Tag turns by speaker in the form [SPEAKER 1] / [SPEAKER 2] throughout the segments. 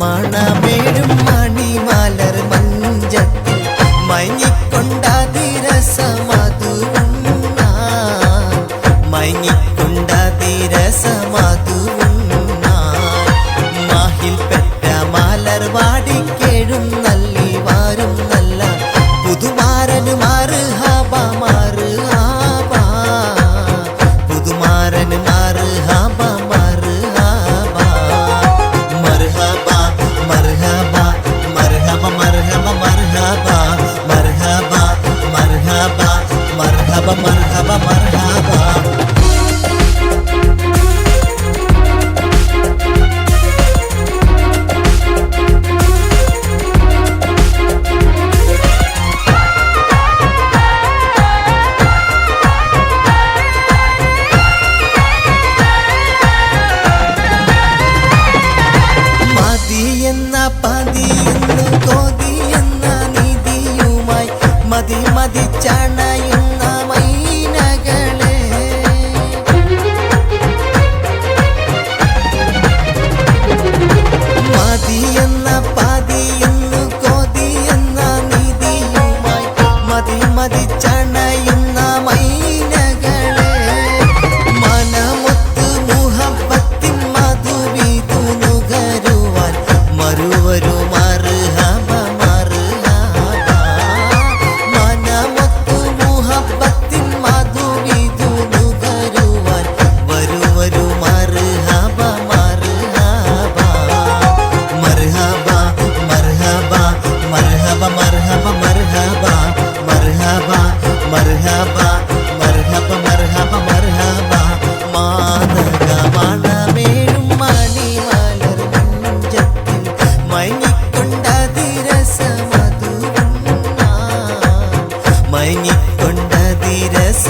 [SPEAKER 1] மணமேடும் மணி மலர் മയങ്ങിക്കൊണ്ട തീരസമാക്കി দিচ্ছা மர்ஹபா மர்ஹபா மர்ஹபா மர்ஹபா மர்ஹபா மர்ஹபா மர்ஹபா மர்ஹபா. மாதக மனமேடும் மணி மலர் மஞ்சத்தில் மயங்கிக்கொண்டதிரச மதுவண்ணா. மயங்கிக்கொண்டதிரச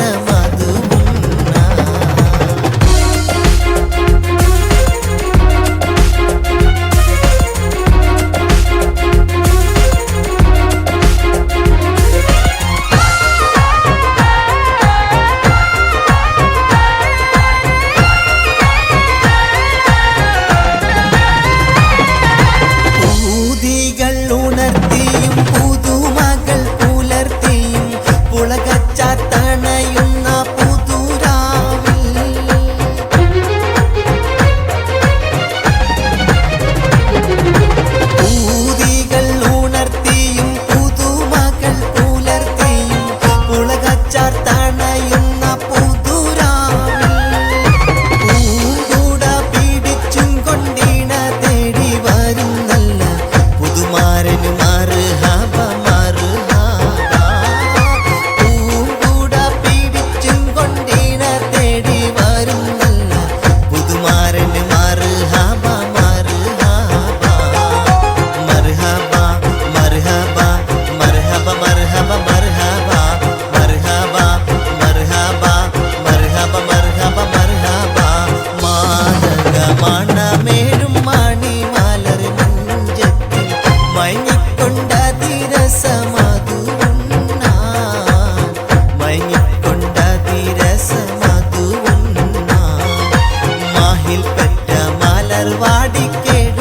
[SPEAKER 1] വാടിക്കേട്